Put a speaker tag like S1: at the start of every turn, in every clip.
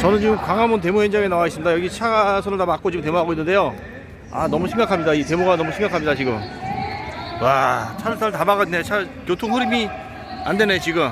S1: 저는 지금 광화문 데모 현장에 나와 있습니다. 여기 차선을 다 막고 지금 데모하고 있는데요. 아 너무 심각합니다. 이 데모가 너무 심각합니다 지금. 와 차를 다 막았네. 차 교통 흐름이 안 되네 지금.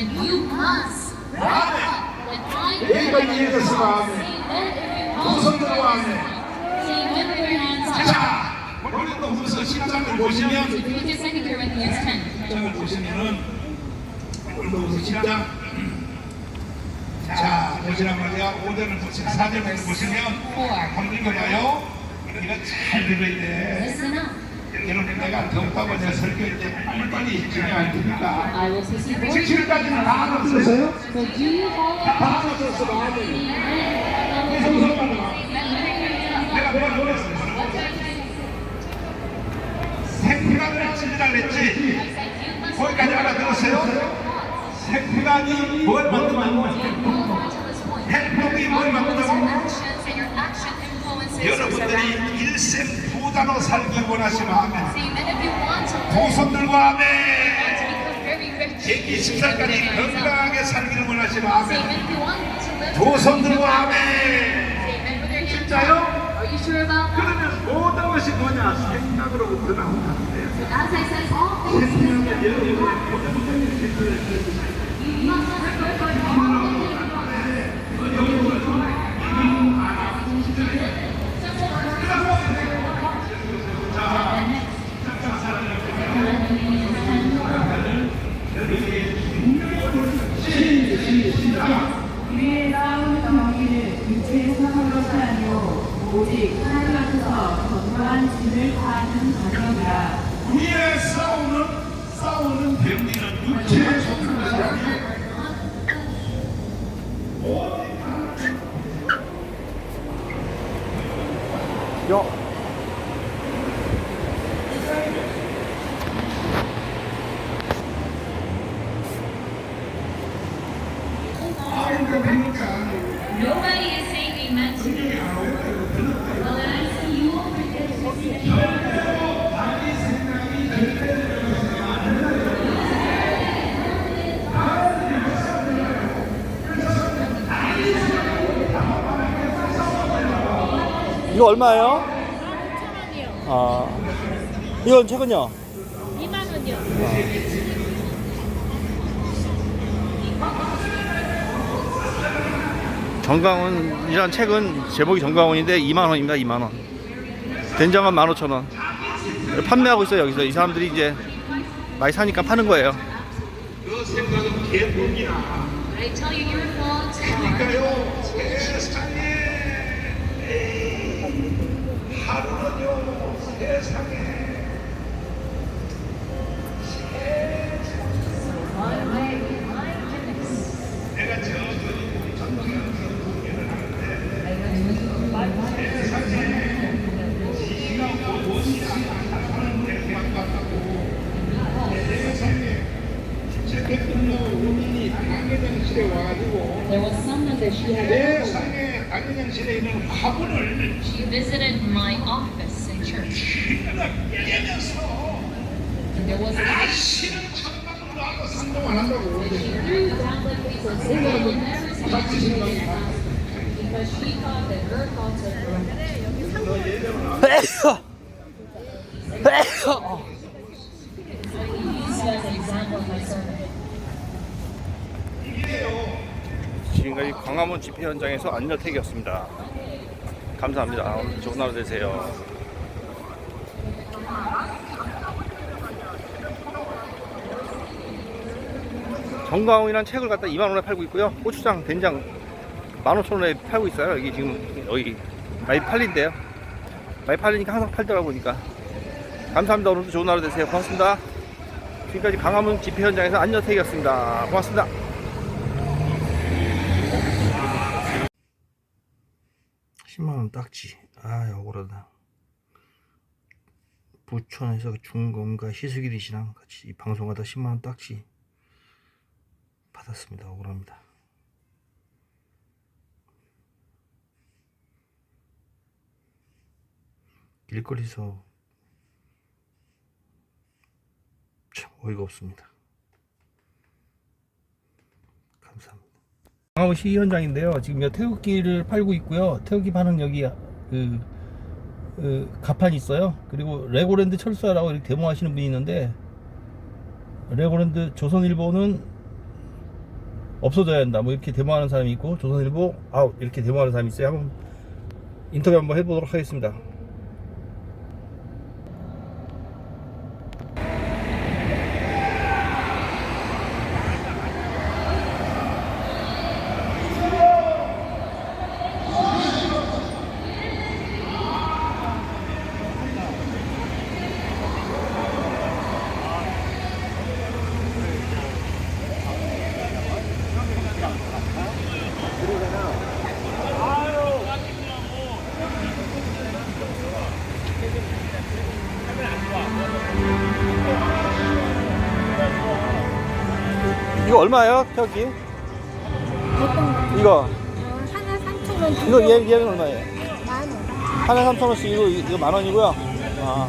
S2: then you must rise up and find
S3: 여기까지 얘기했으면 후손들과 하면
S2: Say with your hands up.
S3: 자, 고린도 후서 10장을 보시면
S2: If you look at 2 Corinthians 10,
S3: 10장을 보시면은 고린도 후서 10장 자, 보시란 말이야. 5절을 보시 4절을 보시면 읽어봐요. 이거 잘 들어야 돼. 여러분 내가 덥다고 내가 설교할 때 빨리빨리
S2: will see you.
S3: 7절까지는 다
S2: follow
S3: 다 알아들었어, 마음이. 성성만 내가 뭐라 그랬어? 생피란을 찔리라 그랬지? 거기까지 알아들었어요? 생피란이 뭘 만든다고? 행복이 뭘 만든다고? 여러분들이 일생 부자로 살기 원하시면 하면 후손들과 하면 제 20살까지 건강하게 살기를 원하시면 하면 후손들과 하면 진짜요? 그러면 모든 것이 뭐냐? 생각으로부터 나온다.
S2: As I said,
S4: 위에 나오는 경기를 육체의 상으로서 아니오 오직 앞에서 건강한 진을 파는 과정이라
S3: 싸우는 싸우는 육체에 속한 것이 아니에요.
S1: 요. 이거 얼마예요? 아 이건 책은요?
S5: 2만 원이요.
S1: 정강원이란 책은 제목이 정강원인데 2만 원입니다. 2만 원. 된장은 15,000원. 판매하고 있어요 여기서 이 사람들이 이제 많이 사니까 파는 거예요.
S3: 그 생각은
S2: are
S3: 그러니까요 세상에
S2: There was some that she had.
S3: 내 삶의 당회장실에 있는 화분을
S2: She visited my office in church.
S3: 깨면서
S2: And there was a
S3: 다시는 천당으로 나가고 상동 안 한다고
S2: threw down the papers and they will never see me because she thought that her thoughts were correct. So
S1: 광화문 집회 현장에서 안여택이었습니다. 감사합니다. 오늘 좋은 하루 되세요. 정강원이라는 책을 갖다 2만 원에 팔고 있고요. 고추장, 된장 15,000원에 팔고 있어요. 여기 지금 여기 많이 팔린대요. 많이 팔리니까 항상 팔더라 보니까. 감사합니다. 오늘도 좋은 하루 되세요. 고맙습니다. 지금까지 강화문 집회 현장에서 안여택이었습니다. 고맙습니다. 10만원 딱지. 아 억울하다. 부천에서 중공과 희숙이 씨랑 같이 이 방송하다 10만원 딱지 받았습니다. 억울합니다. 길거리에서 참 어이가 없습니다 광화문시 현장인데요. 지금 여 태극기를 팔고 있고요. 태극기 파는 여기 그, 그 가판이 있어요. 그리고 레고랜드 철수하라고 이렇게 데모하시는 분이 있는데 레고랜드 조선일보는 없어져야 한다. 뭐 이렇게 데모하는 사람이 있고 조선일보 아웃 이렇게 데모하는 사람이 있어요. 한번 인터뷰 한번 해보도록 하겠습니다. 얼마예요? 태극기? 이거
S5: 하나 3천 원
S1: 이거 얘, 얘는 얼마예요?
S5: 만 원.
S1: 하나 3천 원씩 이거, 이거 만 원이고요. 아,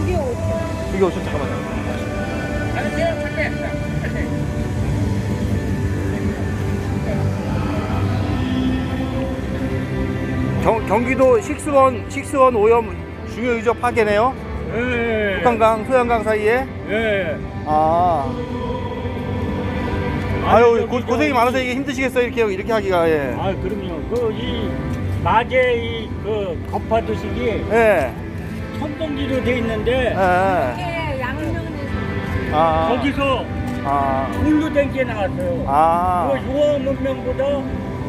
S5: 두개 5천
S1: 이게 5천 잠깐만요. 경, 경기도 식수원, 식수원 오염 중요 유적 파괴네요.
S6: 예,
S1: 북한강, 소양강 사이에.
S6: 예.
S1: 아. 아유, 고, 고생이 많아서 이게 힘드시겠어요, 이렇게, 이렇게 하기가, 예.
S6: 아, 그럼요. 그, 이, 마제, 이, 그, 겉파도식이
S1: 예.
S6: 천동지로 돼 있는데,
S1: 예.
S5: 개 양면에서
S1: 아.
S6: 거기서
S1: 아.
S6: 물로 된게 나왔어요.
S1: 아.
S6: 그 유아 문명보다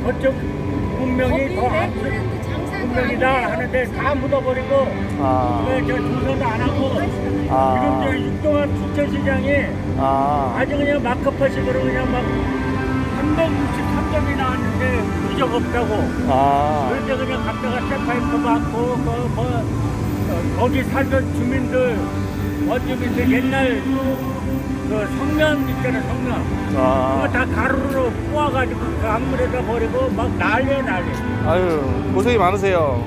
S6: 저쪽 문명이
S5: 거기
S6: 더 앞서 문 명이다 하는데 다 묻어버리고,
S1: 아.
S6: 왜저 조사도 안 하고,
S1: 아.
S6: 지금 저 육동한 부천시장이
S1: 아.
S6: 아주 그냥 마커파식으로 그냥 막 363점이 나왔는데 부적 없다고.
S1: 아.
S6: 그런데 그냥 갖다가 세파이프 받고 그, 뭐, 어, 거기 살던 주민들 원주민들 옛날 그 성면 있잖아요 성면 그거
S1: 아.
S6: 다 가루로 뽑아가지고 그 강물에다 버리고 막 난리야 난리
S1: 아유, 고생이 많으세요.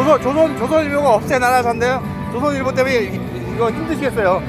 S1: 조선, 조선, 조선일보가 없애 나라산데요. 조선일보 때문에 이- 이거 힘드시겠어요.